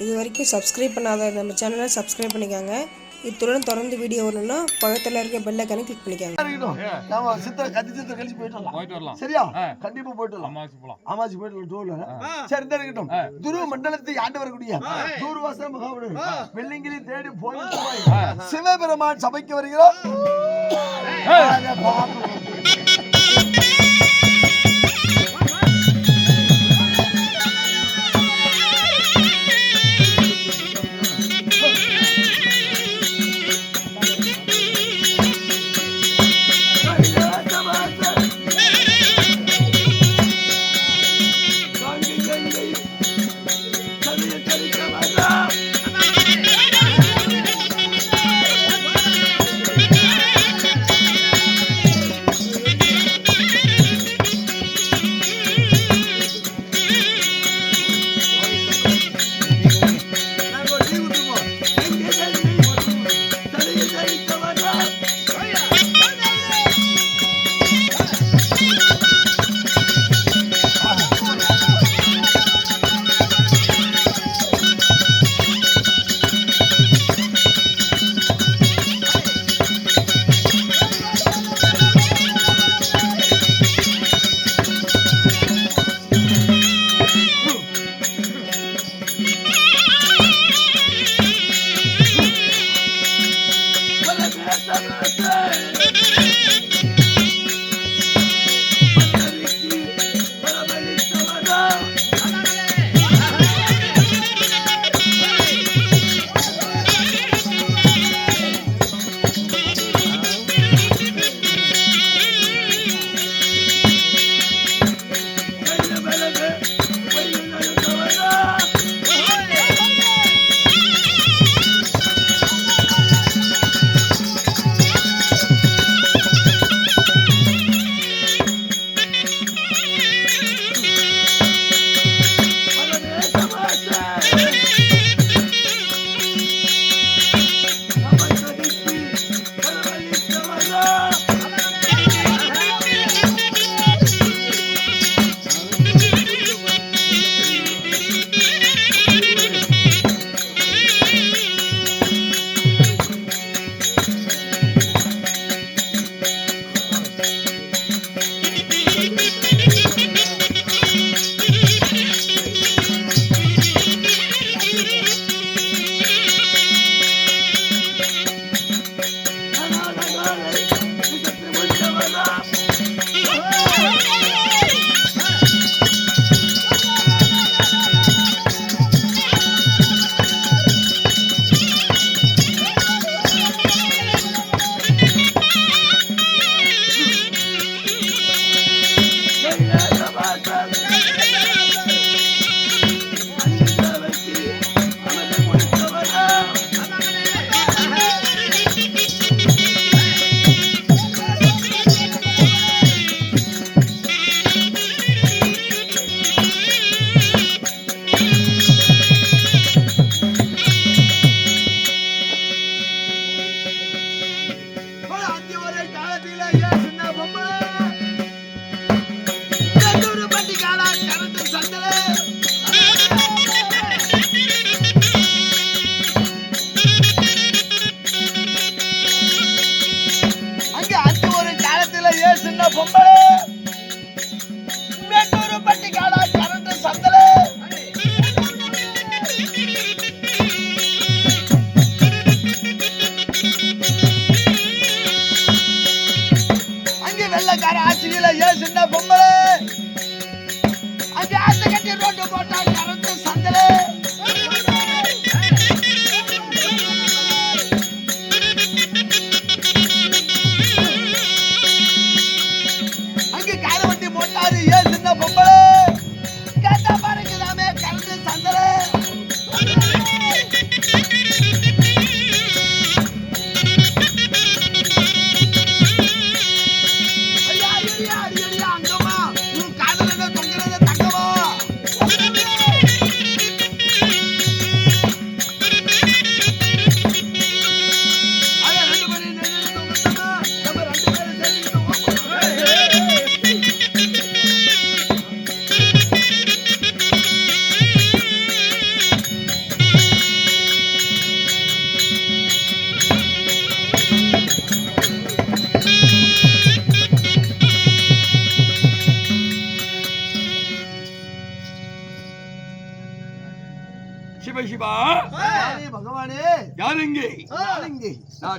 இது வரைக்கும் சப்ஸ்கிரைப் பண்ணாத நம்ம சேனலை சப்ஸ்கிரைப் பண்ணிக்கோங்க. இத்துடன் தொடர்ந்து வீடியோ வரணும்னா பக்கத்தில் இருக்க பெல் ஐக்கானை கிளிக் பண்ணிக்கோங்க. நாம சித்திரை கத்தி சித்திரை கழிச்சு போயிட்டு வரலாம். போயிட்டு வரலாம். சரியா. கண்டிப்பா போயிட்டு வரலாம். அம்மாச்சி போலாம். ஆமாச்சி போயிட்டு வரலாம் டூர்ல சரி இந்த இருக்கட்டும். துருவ மண்டலத்தை ஆண்டு வரக்கூடிய தூர்வாச மகாவிடு வெள்ளிங்கிரி தேடி போய் சிவபெருமான் சபைக்கு வருகிறோம்.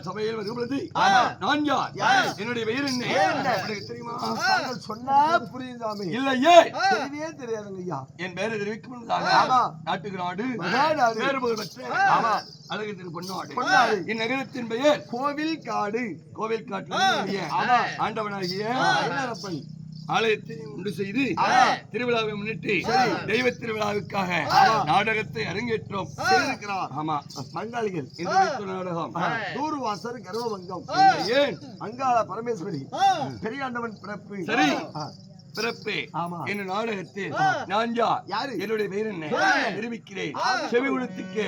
சபையில் ஆமா. நான் யார்? என்னுடைய பெயர் என்ன? தெரியுமா? சொன்னா புரியும் சாமி. இல்லையே. தெரியவே தெரியாதுங்க ஐயா. என் பெயரை தெரிவிக்கும் முன்னதாக. நாட்டுக்கு நாடு ஆமா. அழகு திரு பொன்னாடு. இந்நகரத்தின் பெயர் கோவில் காடு. கோவில் காட்டில் ஆமா. ஆண்டவனாகிய ஆலயத்தை உண்டு செய்து. திருவிழாவை முன்னிட்டு தெய்வ திருவிழாவுக்காக நாடகத்தை அரங்கேற்றோம். ஆமா. மங்காளிகள் நாடகம். தூர்வாசர் கர்வபங்கம் ஏன்? அங்காள பரமேஸ்வரி. பெரியாண்டவன் பிறப்பு. சரி. பிறப்பே. ஆமா. என்ன நாடகத்தில் நான் யார்? என்னுடைய பெயர் என்ன நிரூபிக்கிறேன். செவி கொடுத்துக்கு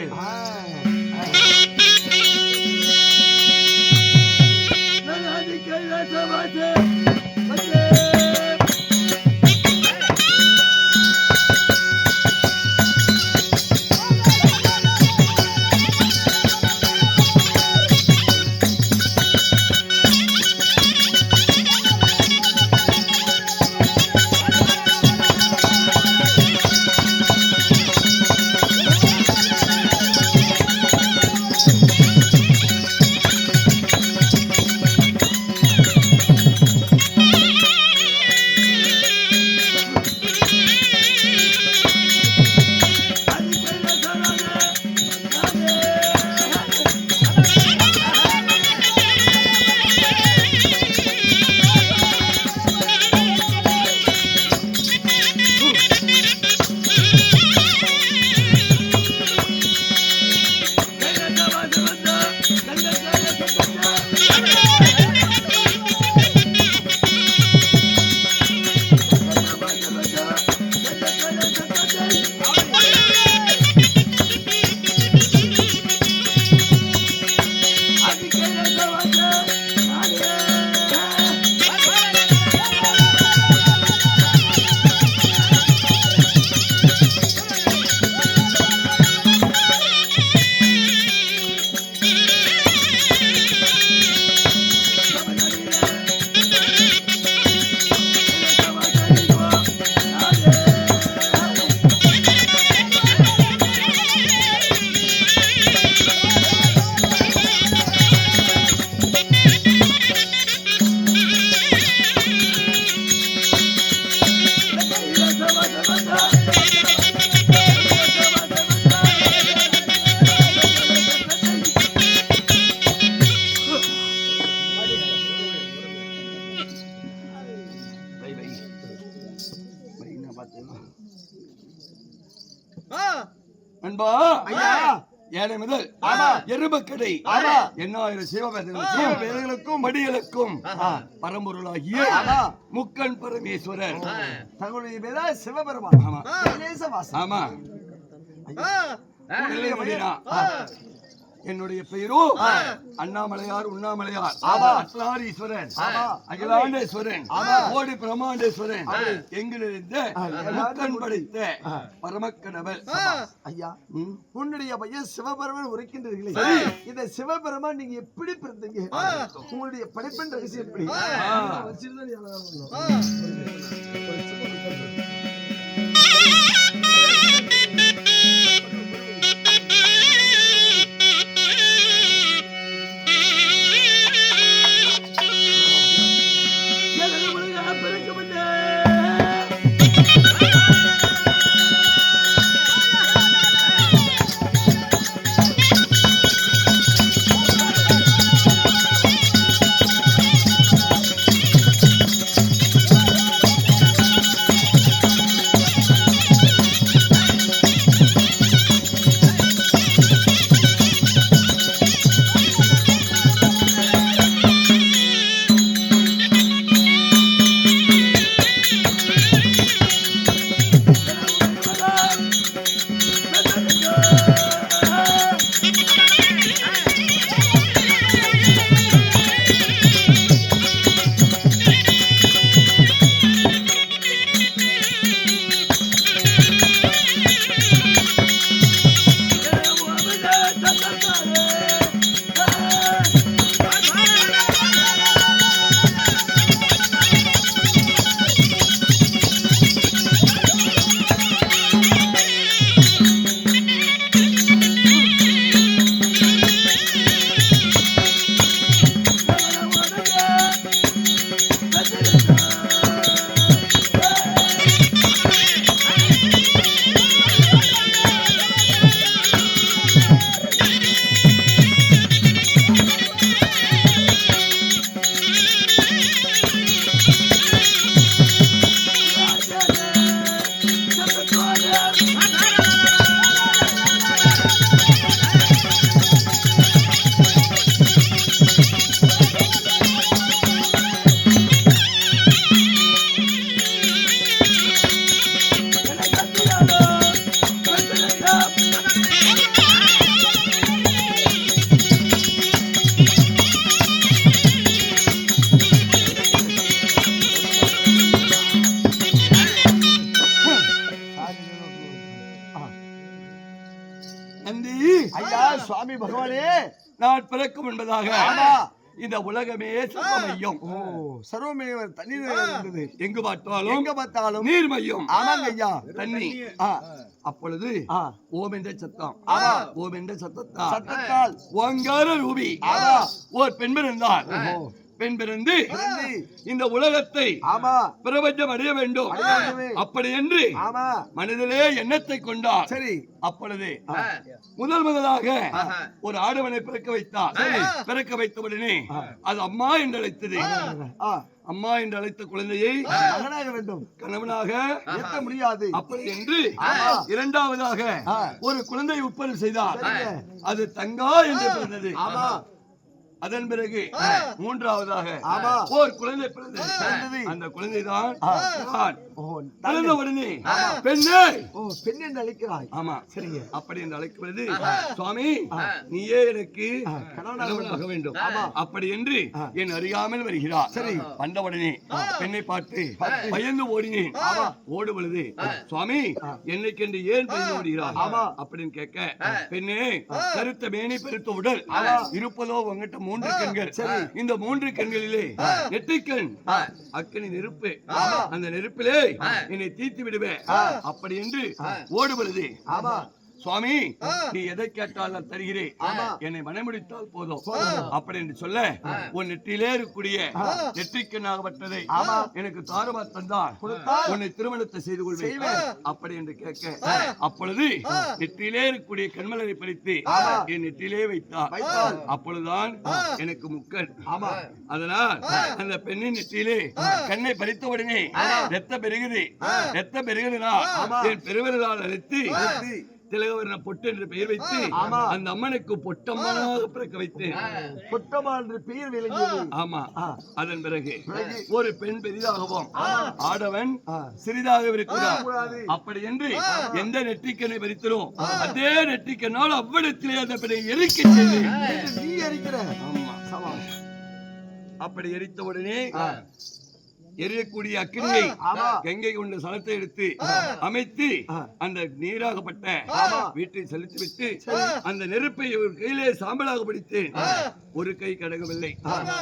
ஏழை முதல் ஆமா. எண்ணாயிரம் சிவபேதங்களுக்கும் மடிகளுக்கும் பரம்பொருளாகிய. முக்கன் பரமேஸ்வரர். தங்களுடைய பேரா சிவபெருமான். ஆமா. என்னுடைய பெயரோ? அண்ணாமலையார் உண்ணாமலையார். அட்லாரீஸ்வரன் அகிலாண்டேஸ்வரன். கோடி பிரமாண்டேஸ்வரன் எங்கிலிருந்த படைத்த பரமக்கடவுள். ஐயா. உன்னுடைய பையன் சிவபெருமான் உரைக்கின்றீர்களே இந்த சிவபெருமான் நீங்க எப்படி பிறந்தீங்க? உங்களுடைய படைப்பின் ரகசியம் எப்படி? சுவாமி பகவானே. நான் பிறக்கும் என்பதாக. இந்த உலகமே சர்வமையும் சர்வமே தண்ணீர் இருந்தது. எங்கு பார்த்தாலும் எங்க பார்த்தாலும் நீர் மையம் ஆமாங்க ஐயா. தண்ணி. அப்பொழுது. ஓம் என்ற சத்தம். ஓம் என்ற சத்தத்தால் சத்தத்தால். ஓங்கார ரூபி. ஓர் பெண் ஓஹோ. பெண் பிறந்து. இந்த உலகத்தை பிரபஞ்சம் அடைய வேண்டும். அப்படி என்று மனதிலே எண்ணத்தை கொண்டார். சரி. அப்பொழுது முதல் முதலாக ஒரு ஆடவனை பிறக்க வைத்தார். பிறக்க வைத்த உடனே அது அம்மா என்று அழைத்தது. அம்மா என்று அழைத்த குழந்தையை மகனாக வேண்டும். கணவனாக ஏற்க முடியாது. அப்படி என்று. இரண்டாவதாக. ஒரு குழந்தை உற்பத்தி செய்தார். அது தங்கா என்று பிறந்தது. அதன் பிறகு மூன்றாவதாக. ஓர் குழந்தை பிறந்தது. அந்த குழந்தை தான் பிறந்த உடனே பெண்ணே. பெண் என்று அழைக்கிறாய். ஆமா. சரிங்க. அப்படி என்று அழைக்கிறது சுவாமி நீயே எனக்கு கணவனாக வேண்டும். அப்படி என்று என் அறியாமல் வருகிறார். சரி. வந்த உடனே பெண்ணை பார்த்து பயந்து ஓடினேன். ஓடு பொழுது சுவாமி என்னைக்கென்று ஏன் பயந்து ஓடுகிறார் அப்படின்னு கேட்க பெண்ணே கருத்த மேனி பெருத்த உடல் இருப்பதோ உங்ககிட்ட மூன்று கண்கள். இந்த மூன்று கண்களிலே நெற்றிக்கண். அக்கனி நெருப்பு. அந்த நெருப்பிலே என்னை தீர்த்து விடுவேன். அப்படி என்று ஓடுபடுது ஆமா. சுவாமி நீ எதை கேட்டாலும் தருகிறேன். என்னை மனமுடித்தால் போதும். அப்படி என்று சொல்ல. உன் நெற்றியிலே இருக்கக்கூடிய நெற்றிக்கண்ணாகப்பட்டதை எனக்கு தாரமா தந்தார் உன்னை திருமணத்தை செய்து கொள்வேன். அப்படி என்று கேட்க அப்பொழுது நெற்றியிலே இருக்கக்கூடிய கண்மலரை பறித்து என் நெற்றியிலே வைத்தார் அப்பொழுதுதான் எனக்கு முக்கன். அதனால் அந்த பெண்ணின் நெற்றியிலே கண்ணை பறித்த உடனே ரத்த பெருகுது. ரத்த பெருகுதுனா என் பெருவிரலால் அழைத்து திலகவர்ண பொட்டு என்று பெயர் வைத்து அந்த அம்மனுக்கு பொட்டம்மனாக பிறக்க வைத்தேன். புட்டமா என்று பெயர் விளங்கியது. ஆமா. அதன் பிறகு ஒரு பெண் பெரிதாகவும் ஆடவன் சிறிதாக இருக்கிறார் அப்படி என்று எந்த நெற்றிக்கனை பறித்தனோ அதே நெற்றிக்கனால் அவ்விடத்திலே அந்த பெண்ணை எரிக்க நீ ஆமா. அப்படி எரித்த உடனே எரியக்கூடிய அக்கினியை கங்கை கொண்ட சலத்தை எடுத்து அமைத்து அந்த நீராகப்பட்ட வீட்டை செலுத்தி விட்டு அந்த நெருப்பை ஒரு கையிலே சாம்பலாக பிடித்தேன் ஒரு கை கடகவில்லை.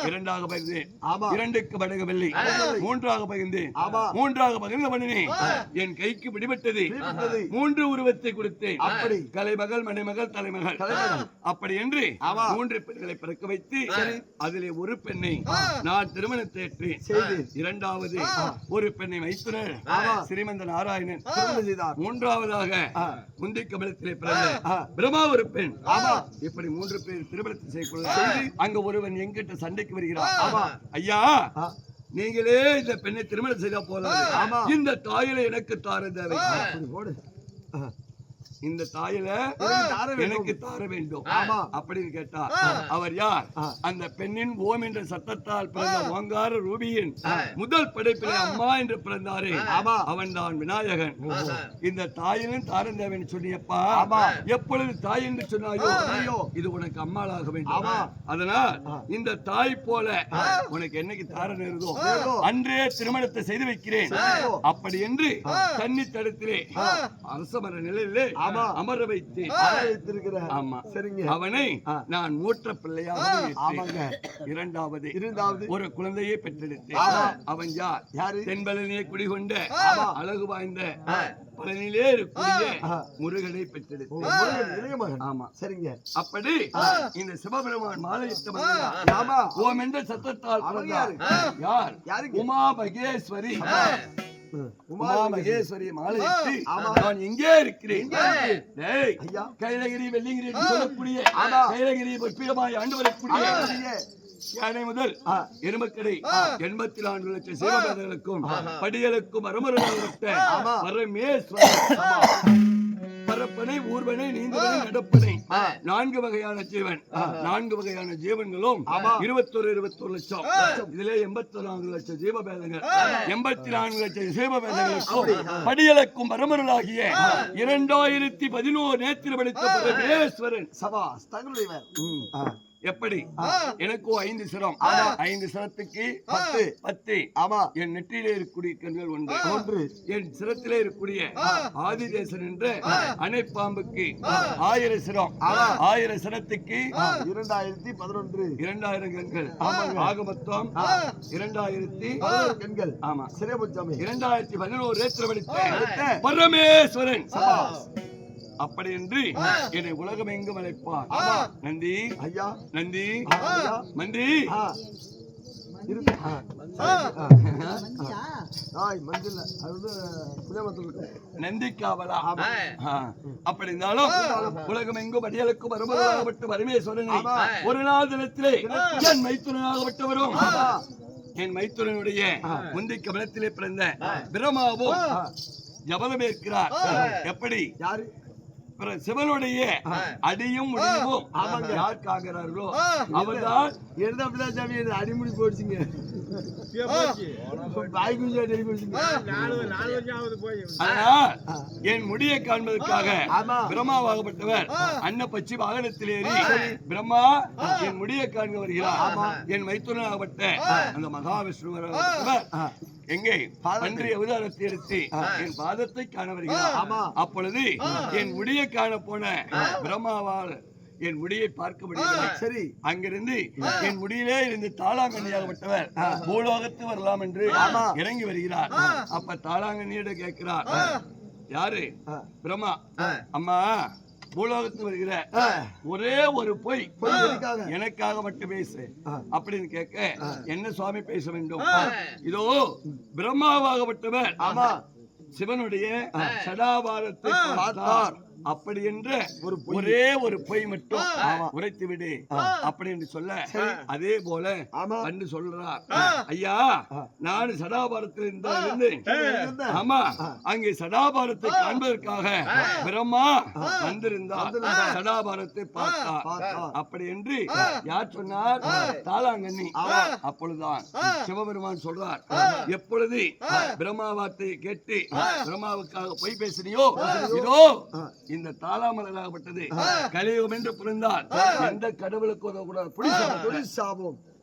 இரண்டாக பகிர்ந்தேன். இரண்டுக்கு படகவில்லை. மூன்றாக பகிர்ந்தேன். மூன்றாக பகிர்ந்த உடனே என் கைக்கு பிடிபட்டது மூன்று உருவத்தை கொடுத்தேன். அப்படி. கலைமகள் மணிமகள் தலைமகள். அப்படி என்று மூன்று பெண்களை பிறக்க வைத்து அதிலே ஒரு பெண்ணை நான் திருமணத்தை ஏற்றேன். இரண்டாவது ஒரு பெண்ணை மைத்துனர் ஸ்ரீமந்த நாராயணன். மூன்றாவதாக முந்தை கமலத்திலே பிறந்த பிரம்மா ஒரு பெண். இப்படி மூன்று பேர் திருமணத்தை செய்யக்கூடாது அங்க ஒருவன் எங்கிட்ட சண்டைக்கு வருகிறார் ஐயா நீங்களே இந்த பெண்ணை திருமணம் செய்தா போல இந்த தாயில எனக்கு தார தேவை. போடு. இந்த தாயில எனக்கு தார வேண்டும். அப்படின்னு கேட்டா அவர் யார்? அந்த பெண்ணின் ஓம் என்ற சத்தத்தால் பிறந்த ஓங்கார ரூபியின் முதல் படைப்பிலே அம்மா என்று பிறந்தாரே. அவன் தான் விநாயகன். இந்த தாயினும் தாரந்தேவன் சொன்னியப்பா எப்பொழுது தாய் என்று சொன்னாயோ? இது உனக்கு அம்மாளாக வேண்டும். அதனால் இந்த தாய் போல உனக்கு என்னைக்கு தார நேருதோ அன்றே திருமணத்தை செய்து வைக்கிறேன். அப்படி என்று தண்ணி தடத்திலே அரச மர நிலையிலே அமர வைத்தேன். வைத்திருக்கிற ஆமா. சரிங்க. அவனை நான் மூற்ற ஆமாங்க. வைத்தேன். இரண்டாவது இரண்டாவது. ஒரு குழந்தையை பெற்றெடுத்தேன். அவன் யார்? யாரு? தென்பலனிலே குடிகொண்ட அழகு வாய்ந்த பலனிலே இருக்கக்கூடிய முருகனை பெற்றெடுத்தேன். முருகன் இளைய மகன். ஆமா. சரிங்க. அப்படி இந்த சிவபெருமான் மாலையிட்ட ஆமா. ஓம் என்ற சத்தத்தால். யார்? உமா மகேஸ்வரி உமா. உமா மகேஸ்வரி மாலையிட்டு நான் எங்கே இருக்கிறேன். கைலகிரி வெள்ளிங்கிரி சொல்லக்கூடிய கைலகிரி பொற்பிடமாய் ஆண்டு வரக்கூடிய யானை முதல் எருமக்கடை எண்பத்தி நான்கு லட்சம் சிவபேதங்களுக்கும் படிகளுக்கும் அருமருத்த பரமேஸ்வரன். பரப்பனை ஊர்வனை நீந்தவனை நடப்பனை. நான்கு வகையான ஜீவன். நான்கு வகையான ஜீவன்களும் இருபத்தொரு இருபத்தொரு லட்சம். இதுல எண்பத்தி நான்கு லட்சம் ஜீவபேதங்கள். எண்பத்தி நான்கு லட்சம் ஜீவபேதங்களுக்கும் படியலுக்கும் பரமருளாகிய இரண்டாயிரத்தி பதினோரு நேத்திரம் அளித்த பரமேஸ்வரன். சபா தங்களுடைய எப்படி? எனக்கு ஐந்து சிரம். ஐந்து சிரத்துக்கு பத்து. பத்து. ஆமா என் நெற்றியிலே இருக்கக்கூடிய கண்கள் ஒன்று. ஒன்று என் சிரத்திலே இருக்கக்கூடிய ஆதிதேசன் என்ற அணைப்பாம்புக்கு ஆயிரம் சிரம். ஆயிரம் சிரத்துக்கு இரண்டாயிரத்தி பதினொன்று. இரண்டாயிரம் கண்கள் ஆக மொத்தம் இரண்டாயிரத்தி பெண்கள் ஆமா. சிறைபுச்சமே இரண்டாயிரத்தி பதினோரு பரமேஸ்வரன். அப்படி என்று என்னை உலகம் எங்கும் அழைப்பார். நந்தி. ஐயா. நந்தி. மந்தி. அப்படி இருந்தாலும் உலகம் எங்கும் வருவதாகப்பட்ட பரமேஸ்வரனை ஒரு நாள் தினத்திலே என் மைத்துனாகப்பட்டவரும் என் மைத்துனனுடைய முந்தி கமலத்திலே பிறந்த பிரமாவும் ஜபலம் இருக்கிறார் எப்படி? யாரு? சிவனுடைய அடியும் முடிவும் யார் காக்கிறார்களோ அவர்தான். எடுத்து அப்படிதான் சாமி? அடிமுடி அதனால் என் முடியை காண்பதற்காக. பிரம்மாவாகப்பட்டவர் அன்னப்பச்சி வாகனத்தில் ஏறி பிரம்மா என் முடியை காண்க வருகிறார். என் மைத்துனாகப்பட்ட அந்த மகாவிஷ்ணுவர் எங்கே? அன்றைய அவதாரத்தை எடுத்து என் பாதத்தை காண வருகிறார். அப்பொழுது என் முடியை காண போன பிரம்மாவால் என் முடியை பார்க்க முடியவில்லை. சரி. அங்கிருந்து என் முடியிலே இருந்து தாளாங்கண்ணியாகப்பட்டவர் பூலோகத்து வரலாம் என்று இறங்கி வருகிறார். அப்ப தாளாங்கண்ணியிட கேட்கிறார். யாரு. பிரம்மா. அம்மா பூலோகத்து வருகிற. ஒரே ஒரு பொய்? எனக்காக மட்டும் பேசு. அப்படின்னு கேட்க என்ன சுவாமி பேச வேண்டும்? இதோ பிரம்மாவாகப்பட்டவர் ஆமா. சிவனுடைய சடாபாரத்தை பார்த்தார். அப்படி என்ற ஒரு ஒரே ஒரு பொய் மட்டும் உரைத்து விடு அப்படி என்று சொல்ல அதே போல. வந்து சொல்றார் ஐயா நான் சடாபாரத்தில் இருந்தா இருந்தேன். ஆமா. அங்கே சடாபாரத்தை காண்பதற்காக பிரம்மா வந்திருந்தார் சடாபாரத்தை பார்த்தார். அப்படி என்று யார் சொன்னார்? தாளாங்கண்ணி. அப்பொழுதுதான் சிவபெருமான் சொல்றார். எப்பொழுது பிரம்மா வார்த்தையை கேட்டு பிரம்மாவுக்காக பொய் பேசினியோ இதோ. இந்த தாளாமலராகப்பட்டது கலியுகம் என்று பிறந்தால் எந்த கடவுளுக்கு உதவக்கூடாது? புடிசாம தொழில்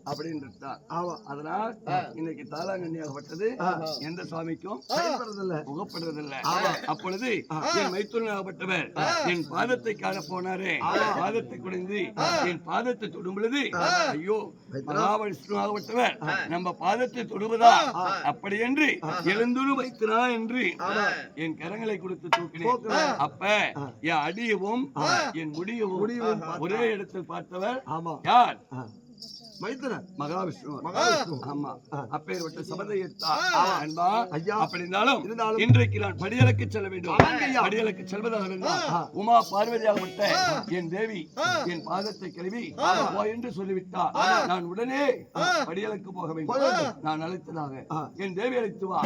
சாபம் அப்படின்றார் ஆமா அதனால் இன்னைக்கு தாளாங்கண்ணியாகப்பட்டது எந்த சுவாமிக்கும் புகப்படுறதில்ல. அப்பொழுது என் மைத்துனாகப்பட்டவர் என் பாதத்தை காண போனாரே பாதத்தை குடைந்து என் பாதத்தை தொடும் பொழுது ஐயோ மகாவிஷ்ணுவாகப்பட்டவர் நம்ம பாதத்தை தொடுவதா? அப்படி என்று எழுந்துரு வைத்தினா என்று என் கரங்களை கொடுத்து தூக்கினேன். அப்ப என் அடியவும் என் முடியவும் ஒரே இடத்தில் பார்த்தவர் ஆமா. யார்? மைத்தனர் மகாவிஷ்ணு. மகாவிஷ்ணு. ஆமா. அப்பேற்பட்ட சபதை எடுத்தார் அன்பா. ஐயா. அப்படி இருந்தாலும் இருந்தாலும் இன்றைக்கு நான் படியலுக்கு செல்ல வேண்டும். படியலுக்கு செல்வதாக இருந்தால் உமா பார்வதியாகப்பட்ட என் தேவி என் பாதத்தை கழுவி போ என்று சொல்லிவிட்டார் நான் உடனே படியலுக்கு போக வேண்டும். நான் அழைத்ததாக என் தேவி அழைத்து வா.